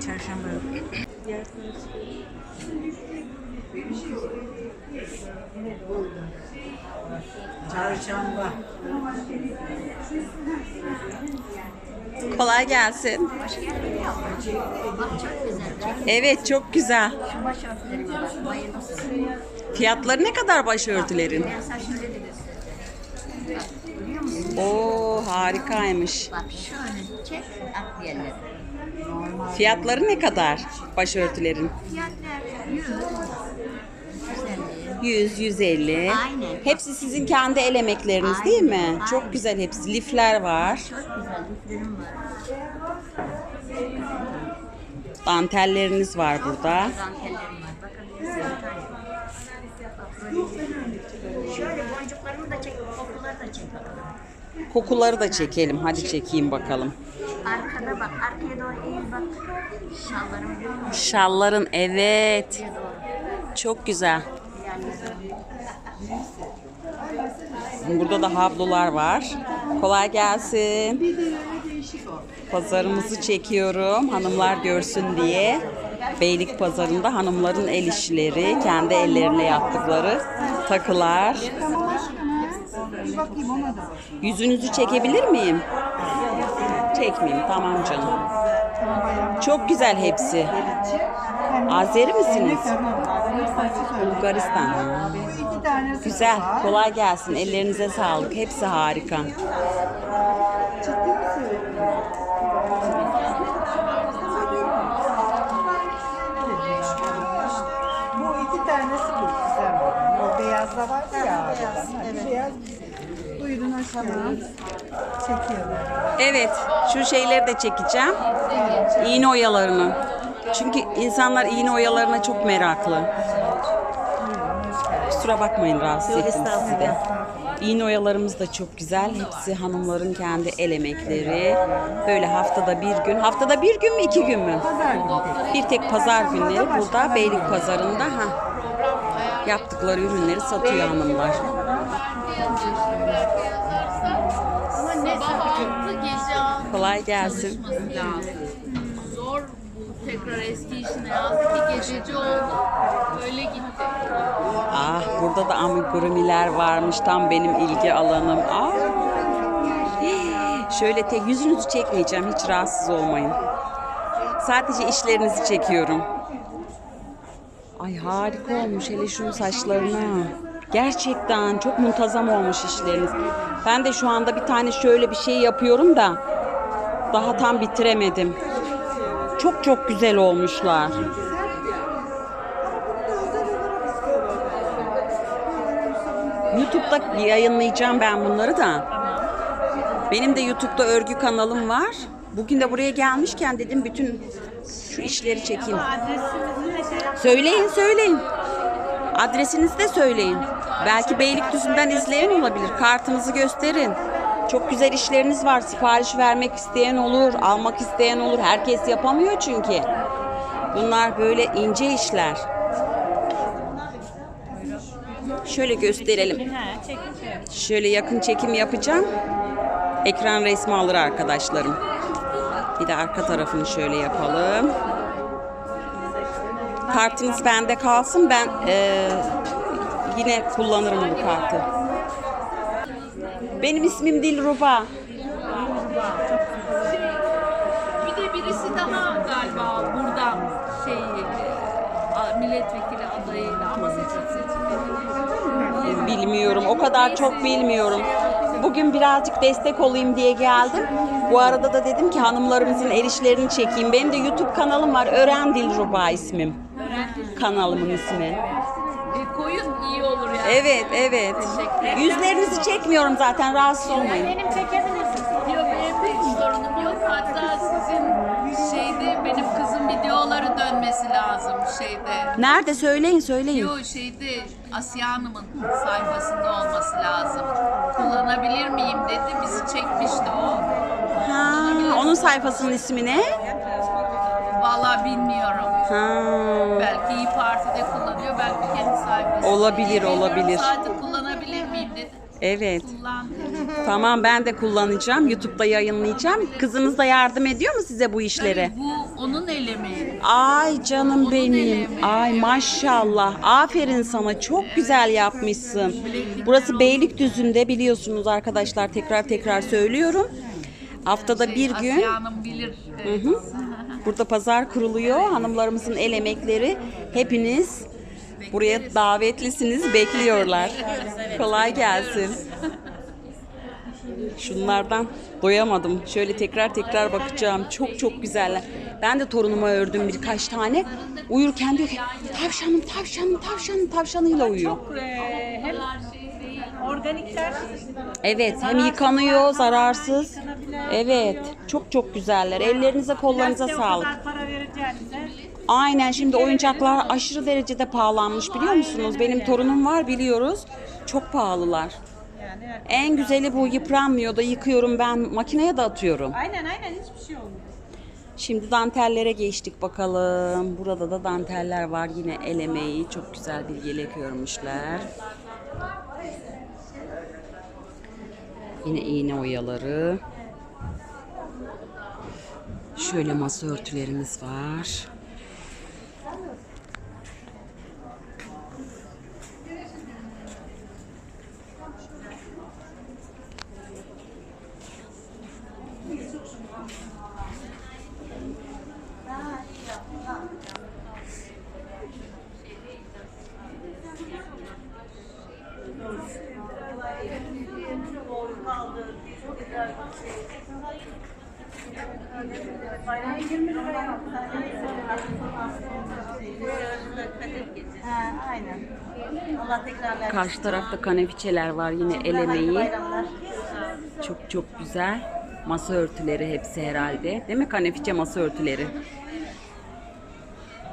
çarşamba yok. Çarşamba. Kolay gelsin. Evet çok güzel. Fiyatları ne kadar başörtülerin? Oo harikaymış. Bak şöyle çek at diyenleri. Fiyatları ne kadar başörtülerin? Fiyatlar 100. 150. 100, 150. Aynen. Hepsi sizin kendi el emekleriniz değil mi? Aynen, Çok aynen. güzel hepsi. Lifler var. Çok güzel liflerim var. Dantelleriniz var burada. Dantellerim var. Bakabilirsin. Bak böyle. Şöyle boncuklarımı da çek, kokuları da çek bakalım. Kokuları da çekelim. Hadi çekeyim bakalım. Arkada bak, arkaya doğru eğil bak. Musun? Şalların evet. Çok güzel. Burada da havlular var. Kolay gelsin. Pazarımızı çekiyorum hanımlar görsün diye. Beylik pazarında hanımların el işleri, kendi ellerine yaptıkları takılar. Yüzünüzü çekebilir miyim? Çekmeyeyim tamam canım. Çok güzel hepsi. Azeri misiniz? Bulgaristan. Güzel. Kolay gelsin. Ellerinize sağlık. Hepsi harika. Bu iki tanesi çok güzel. O beyaz da vardı ya. Beyaz, evet. beyaz Buyurun hoş geldiniz. Çekiyorum. Evet, şu şeyleri de çekeceğim. İğne oyalarını. Çünkü insanlar iğne oyalarına çok meraklı. Kusura bakmayın rahatsız ettim sizi de. İğne oyalarımız da çok güzel. Hepsi hanımların kendi el emekleri. Böyle haftada bir gün. Haftada bir gün mü iki gün mü? Pazar günü. Bir tek pazar günleri burada Beylik Pazarı'nda ha yaptıkları ürünleri satıyor hanımlar. Kolay gelsin. çalışması lazım. Zor bu tekrar eski işine yazdı ki gececi oldu. Öyle gitti. Ah burada da amigurumiler varmış tam benim ilgi alanım. Ah. Şöyle tek yüzünüzü çekmeyeceğim hiç rahatsız olmayın. Sadece işlerinizi çekiyorum. Ay harika olmuş hele şunun saçlarına. Gerçekten çok muntazam olmuş işleriniz. Ben de şu anda bir tane şöyle bir şey yapıyorum da daha tam bitiremedim. Çok çok güzel olmuşlar. YouTube'da yayınlayacağım ben bunları da. Benim de YouTube'da örgü kanalım var. Bugün de buraya gelmişken dedim bütün şu işleri çekeyim. Söyleyin söyleyin. Adresinizi de söyleyin. Belki Beylikdüzü'nden izleyen olabilir. Kartınızı gösterin. Çok güzel işleriniz var. Sipariş vermek isteyen olur, almak isteyen olur. Herkes yapamıyor çünkü. Bunlar böyle ince işler. Şöyle gösterelim. Şöyle yakın çekim yapacağım. Ekran resmi alır arkadaşlarım. Bir de arka tarafını şöyle yapalım. Kartınız bende kalsın. Ben eee, yine kullanırım bu kartı. Benim ismim Dilruba. Bir de birisi daha galiba buradan şey e, milletvekili adayıyla ama seçim. Bilmiyorum. O kadar çok bilmiyorum. Bugün birazcık destek olayım diye geldim. Bu arada da dedim ki hanımlarımızın el işlerini çekeyim. Benim de YouTube kanalım var. Öğren Dilruba ismim. Kanalımın ismi. Koyun iyi olur yani. Evet, evet. Yüzlerinizi çekmiyorum zaten. Rahatsız olmayın. Benim çekebilirsiniz. Yok benim pek sorunum yok. Hatta sizin şeyde benim kızın videoları dönmesi lazım şeyde. Nerede söyleyin, söyleyin. Yo şeyde Asiye Hanım'ın sayfasında olması lazım. Kullanabilir miyim dedi. Bizi çekmişti o. Ha, onun sayfasının ismi ne? Vallahi bilmiyorum. Ha. Belki İyi Parti'de kullanıyor, belki kendi sayfasında. Olabilir, Bilmiyorum, olabilir. Sadece kullanabilir miyim dedi. Evet. Kullan dedi. Tamam ben de kullanacağım. YouTube'da yayınlayacağım. Kızınız da yardım ediyor mu size bu işlere? Bu Onun el emeği. Ay canım Onun benim. elemi. Ay maşallah. Aferin sana. Çok güzel yapmışsın. Burası Beylikdüzü'nde biliyorsunuz arkadaşlar. Tekrar tekrar söylüyorum. Haftada bir gün Asiye Hanım bilir. Evet. Burada pazar kuruluyor. Hanımlarımızın el emekleri. Hepiniz buraya davetlisiniz. Bekliyorlar. Kolay gelsin. Şunlardan doyamadım. Şöyle tekrar tekrar bakacağım. Çok çok güzeller. Ben de torunuma ördüm birkaç tane. Uyurken diyor ki tavşanım tavşanım tavşanım tavşanıyla uyuyor. Ee, hem organikler Evet hem yıkanıyor zararsız. Evet çok çok güzeller. Ellerinize kollarınıza Plastik o sağlık. kadar para vereceğinize Aynen şimdi oyuncaklar aşırı derecede pahalanmış biliyor musunuz? Benim torunum var biliyoruz. Çok pahalılar. yani En güzeli bu yıpranmıyor da yıkıyorum ben makineye de atıyorum. aynen aynen hiçbir şey olmuyor. Şimdi dantellere geçtik bakalım. Burada da danteller var yine el emeği. Çok güzel bir yelek örmüşler. Yine iğne oyaları. Şöyle masa örtülerimiz var. Tekrarlar. Karşı tarafta kaneviçeler var yine el emeği. Çok çok güzel. Masa örtüleri hepsi herhalde. Değil mi kaneviçe masa örtüleri?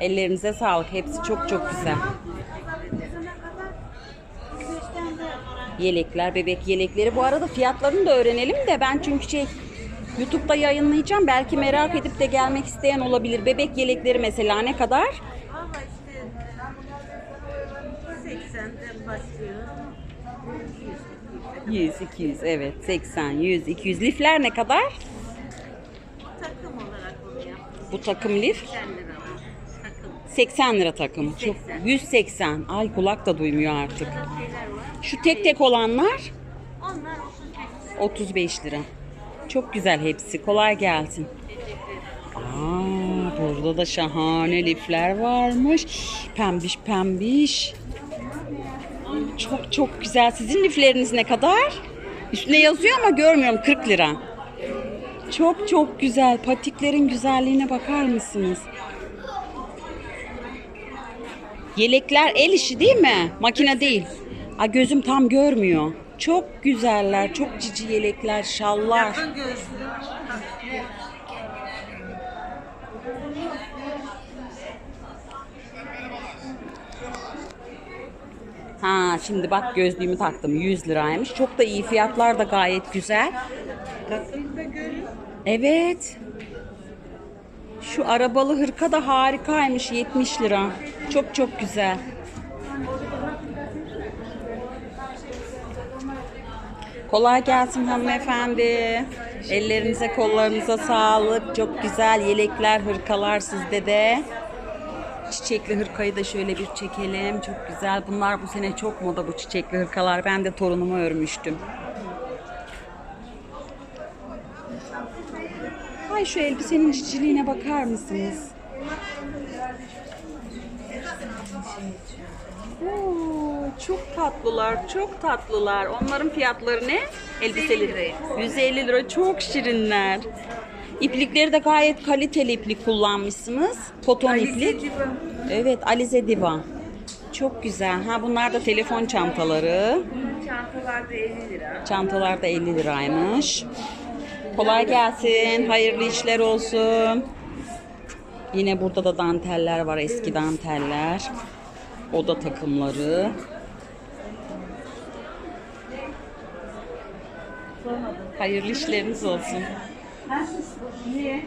Ellerinize sağlık. Hepsi çok çok güzel. Yelekler, bebek yelekleri. Bu arada fiyatlarını da öğrenelim de ben çünkü şey YouTube'da yayınlayacağım. Belki merak edip de gelmek isteyen olabilir. Bebek yelekleri mesela ne kadar? 100, 200 evet 80, 100, 200. Lifler ne kadar? Takım olarak oluyor. Bu takım lif 10 lira var. Takım. 80 lira takım. Çok 180. Ay kulak da duymuyor artık. Şeyler var. Şu tek tek olanlar Onlar 35 35 lira. Çok güzel hepsi. Kolay gelsin. Aa, burada da şahane lifler varmış. Pembiş pembiş. Çok çok güzel. Sizin lifleriniz ne kadar? Üstüne yazıyor ama görmüyorum 40 lira. Çok çok güzel. Patiklerin güzelliğine bakar mısınız? Yelekler el işi değil mi? Makine değil. Aa, gözüm tam görmüyor. Çok güzeller. Çok cici yelekler, şallar. Ha şimdi bak gözlüğümü taktım 100 liraymış. Çok da iyi fiyatlar da gayet güzel. Evet. Şu arabalı hırka da harikaymış 70 lira. Çok çok güzel. Kolay gelsin hanımefendi. Ellerinize kollarınıza sağlık. Çok güzel yelekler, hırkalar sizde de. Çiçekli hırkayı da şöyle bir çekelim. Çok güzel. Bunlar bu sene çok moda bu çiçekli hırkalar. Ben de torunuma örmüştüm. Ay şu elbisenin ciciliğine bakar mısınız? Oo, çok tatlılar, çok tatlılar. Onların fiyatları ne? Elbiseleri. 150 lira. Çok şirinler. İplikleri de gayet kaliteli iplik kullanmışsınız. Koton iplik. Evet, Alize Diva. Çok güzel. Ha bunlar da telefon çantaları. Çantalar da 50 lira. Çantalar da 50 liraymış. Kolay gelsin. Hayırlı işler olsun. Yine burada da danteller var. Eski danteller. Oda takımları. Hayırlı işleriniz olsun.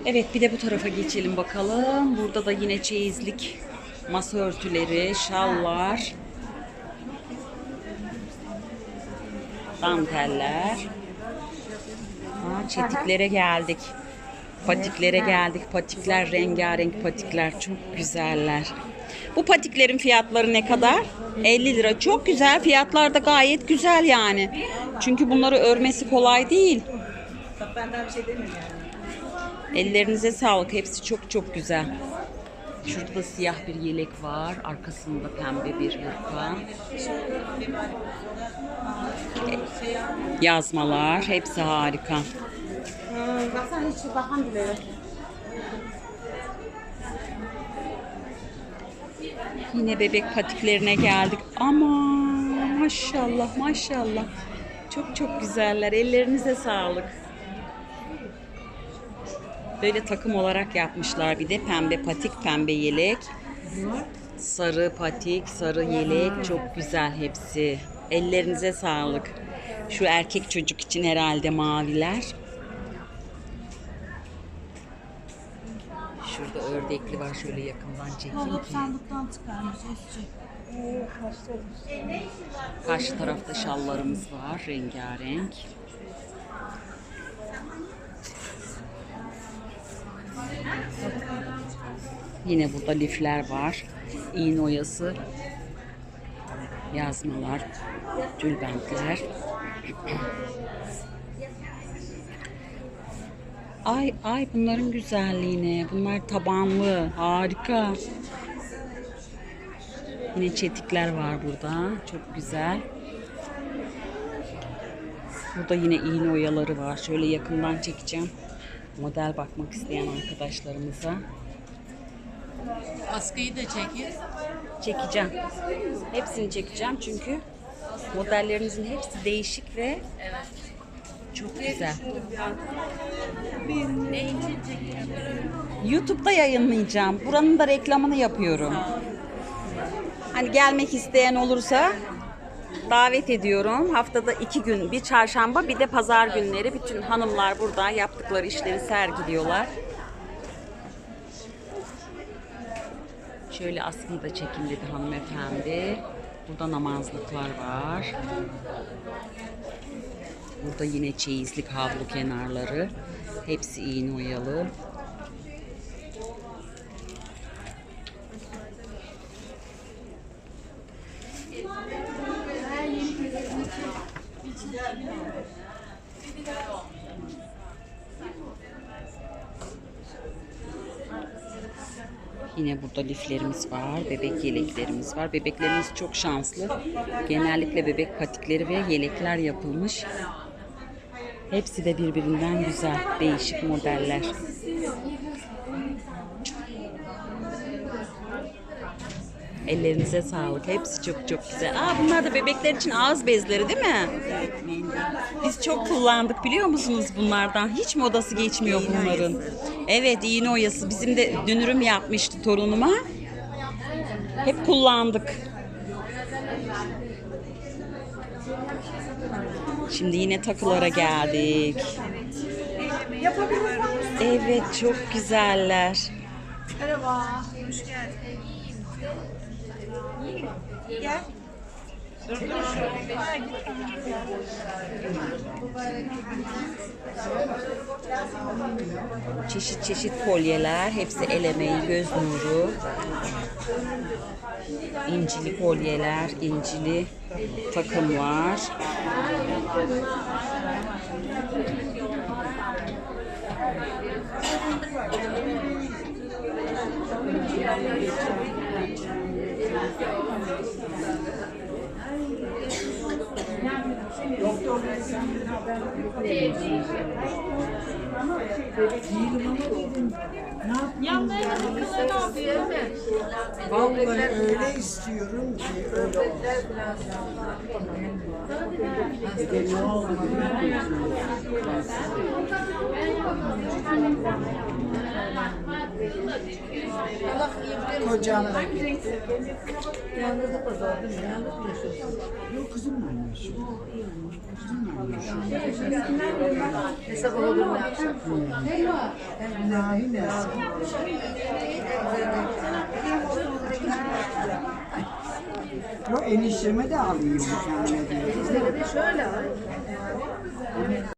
Evet bir de bu tarafa geçelim bakalım. Burada da yine çeyizlik masa örtüleri, şallar. Danteller. Ha, çetiklere geldik. Patiklere geldik. Patikler rengarenk patikler. Çok güzeller. Bu patiklerin fiyatları ne kadar? 50 lira. Çok güzel. Fiyatlar da gayet güzel yani. Çünkü bunları örmesi kolay değil. Ben daha bir şey demiyorum yani. Ellerinize sağlık. Hepsi çok çok güzel. Şurada da siyah bir yelek var. Arkasında pembe bir hırka. Yazmalar. Hepsi harika. Baksana hiç bakan bile yok. Yine bebek patiklerine geldik. Aman maşallah maşallah. Çok çok güzeller. Ellerinize sağlık. Böyle takım olarak yapmışlar bir de pembe patik, pembe yelek. Sarı patik, sarı yelek çok güzel hepsi. Ellerinize sağlık. Şu erkek çocuk için herhalde maviler. Şurada ördekli var şöyle yakından çekeyim ki. Sandıktan çıkarmış eski. Karşı tarafta şallarımız var rengarenk. Yine burada lifler var. İğne oyası, yazmalar, tülbentler. Ay ay bunların güzelliğine. Bunlar tabanlı. Harika. Yine çetikler var burada. Çok güzel. Burada yine iğne oyaları var. Şöyle yakından çekeceğim. Model bakmak isteyen arkadaşlarımıza. Askıyı da çekin. Çekeceğim. Hepsini çekeceğim çünkü modellerinizin hepsi değişik ve çok güzel. YouTube'da yayınlayacağım. Buranın da reklamını yapıyorum. Hani gelmek isteyen olursa davet ediyorum. Haftada iki gün, bir çarşamba bir de pazar günleri bütün hanımlar burada yaptıkları işleri sergiliyorlar. Şöyle askıyı da çekin dedi hanımefendi. Burada namazlıklar var. Burada yine çeyizlik havlu kenarları. Hepsi iğne oyalı. Yine burada liflerimiz var, bebek yeleklerimiz var. Bebeklerimiz çok şanslı. Genellikle bebek patikleri ve yelekler yapılmış. Hepsi de birbirinden güzel, değişik modeller. Ellerinize sağlık. Hepsi çok çok güzel. Aa bunlar da bebekler için ağız bezleri değil mi? Biz çok kullandık biliyor musunuz bunlardan? Hiç modası geçmiyor bunların. Evet iğne oyası. Bizim de dünürüm yapmıştı torunuma. Hep kullandık. Şimdi yine takılara geldik. Evet çok güzeller. Merhaba. Hoş geldin. Gel. Çeşit çeşit kolyeler. Hepsi el emeği, göz nuru. İncili kolyeler, incili takımlar. Vallahi öyle istiyorum ki öyle olsun. Ne biliyor musun? Kocam da gitti. Yok kızımla yaşıyor. Kızımla yaşıyor. Hesap olur mu? İlahi nasıl? Yok enişteme de alayım. Bizlere de şöyle.